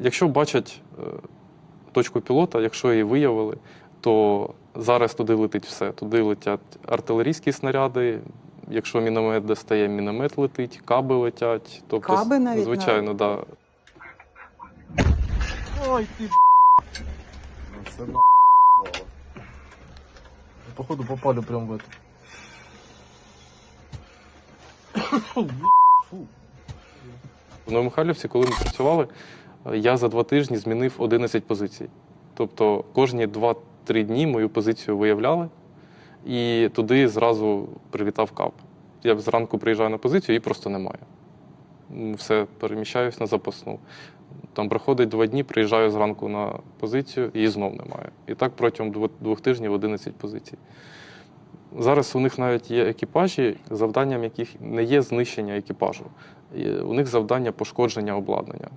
Якщо бачать е, точку пілота, якщо її виявили, то зараз туди летить все. Туди летять артилерійські снаряди. Якщо міномет достає, міномет летить, каби летять. Тобто, Каби навіть звичайно, да. Ой, ти Це на Походу попали прям в это. В Новомихайлівці, коли ми працювали, я за два тижні змінив 11 позицій. Тобто кожні 2-3 дні мою позицію виявляли, і туди зразу прилітав кап. Я зранку приїжджаю на позицію, її просто немає. Все, переміщаюсь на запасну. Там проходить два дні, приїжджаю зранку на позицію, її знов немає. І так протягом двох тижнів 11 позицій. Зараз у них навіть є екіпажі, завданням яких не є знищення екіпажу. У них завдання пошкодження обладнання.